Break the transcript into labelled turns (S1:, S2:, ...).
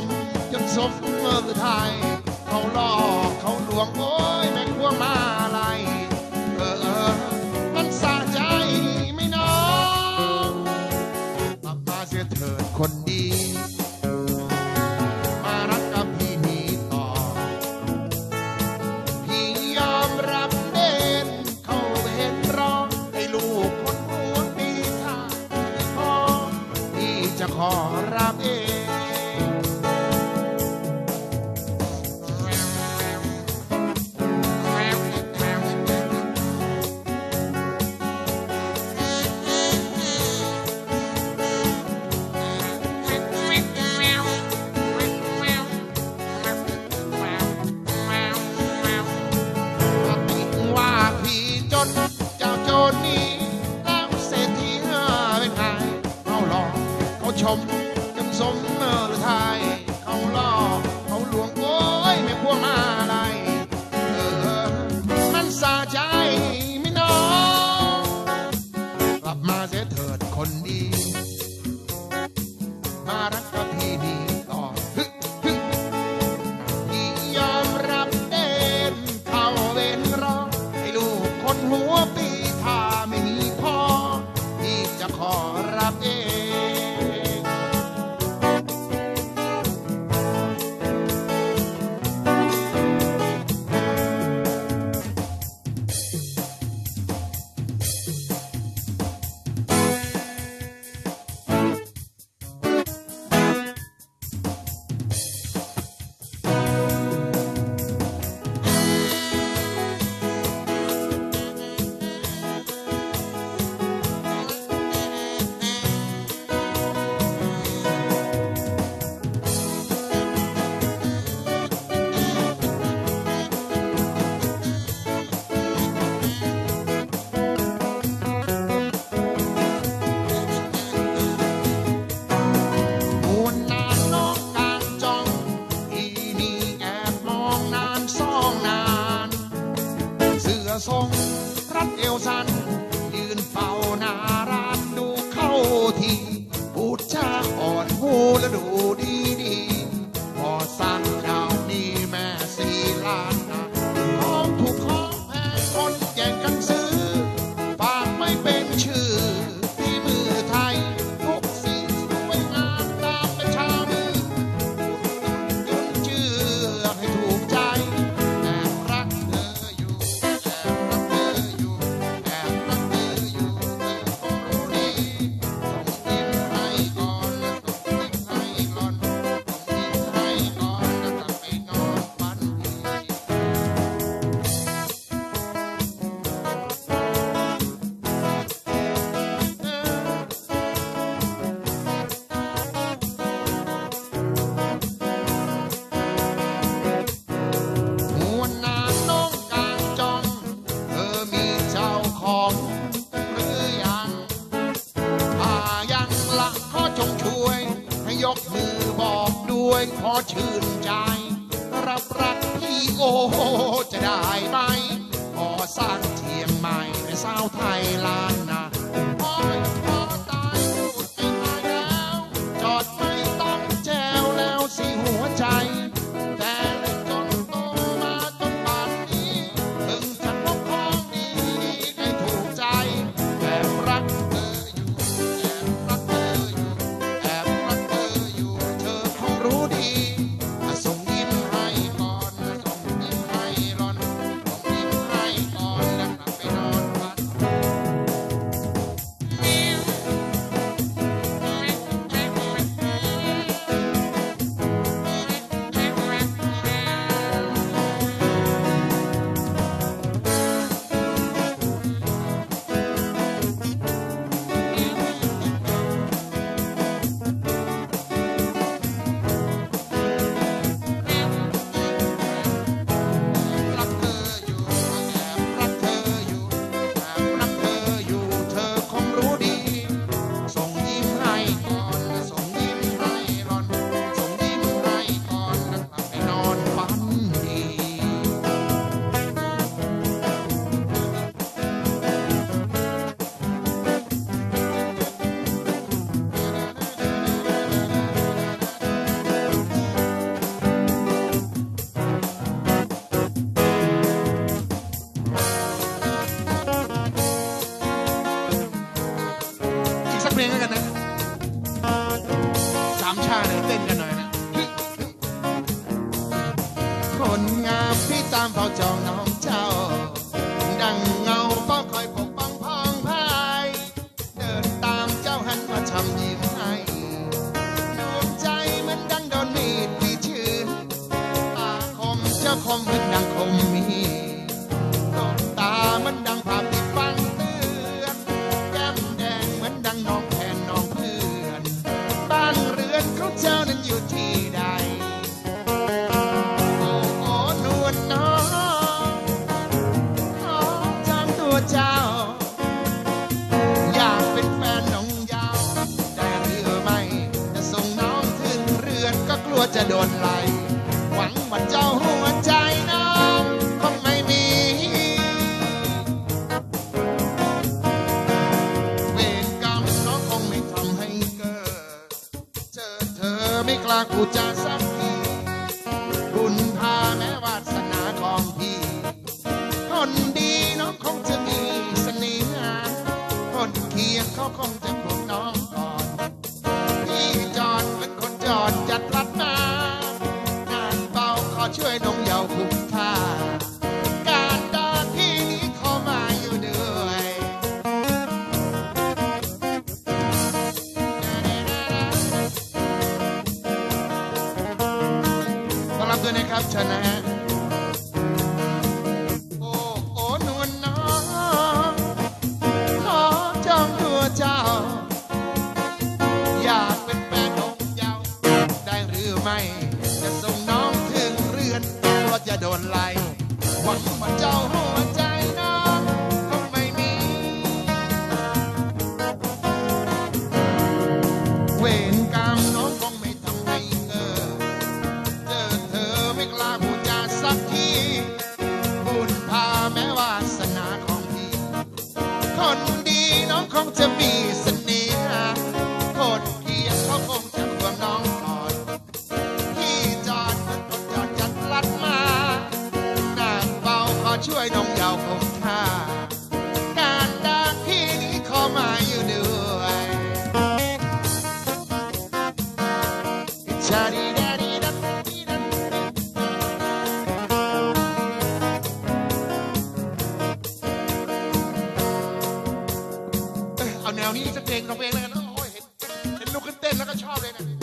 S1: มจนสมมือไทยเขาลอกเขาหลวงโอ้ยแม่ขั้วมาลาย มจนสมเมือไทยเขาล่อเขาหลวงโอ้ยไม่พวงมาอะไรเออ มันสาใจไม่น้องกลับมาเสียเถิดคนดี มารักกับพี่ดี อทรงรัดเอวสันยืนเป่า ยพอชื่นใจ รับรักพี่โอจะได้ไหมพอสร้างเทียงใหม่ใป็นสาวไทยล้านนา มเจ้าคมหมือนดังคมมีดวงตาเหมันดังภาพที่ฟังเตือนแก้มแดงเหมือนดังน้องแทนน้องเพื่อน บ้านเรือนของเจ้านั้นอยู่ที่ใด โอ้โอ้นวลน้องน้องจำตัวเจ้า อยากเป็นแฟนน้องยาว ได้หรือไม่ จะส่งน้องถึงเรือนก็กลัวจะโดนล่ห กูจะสักทีบุญพาแม้วาสนาของพี่ คนดีน้องคงจะมีเสน่ห์คนเคียงเขาคงจะพบน้อง ด้วยนะครับชนะโอ้โอ้นวลน้องขอจองตัวเจ้า อยากเป็นแฟนของเยาได้หรือไม่ จะส่งน้องถึงเรือนเพราะจะโดนไล่หวังว่าเจ้า ช่วยน้องเยาวคงค่าการดาพี่นี้ขอมาอยู่ด้วยชาดีดาดีดัดดีดัดเอาแนวนี้สักเพลงสองเพลงแล้วกันโอ้ยเห็นเห็นลุกขึ้นเต้นแล้วก็ชอบเลยนะ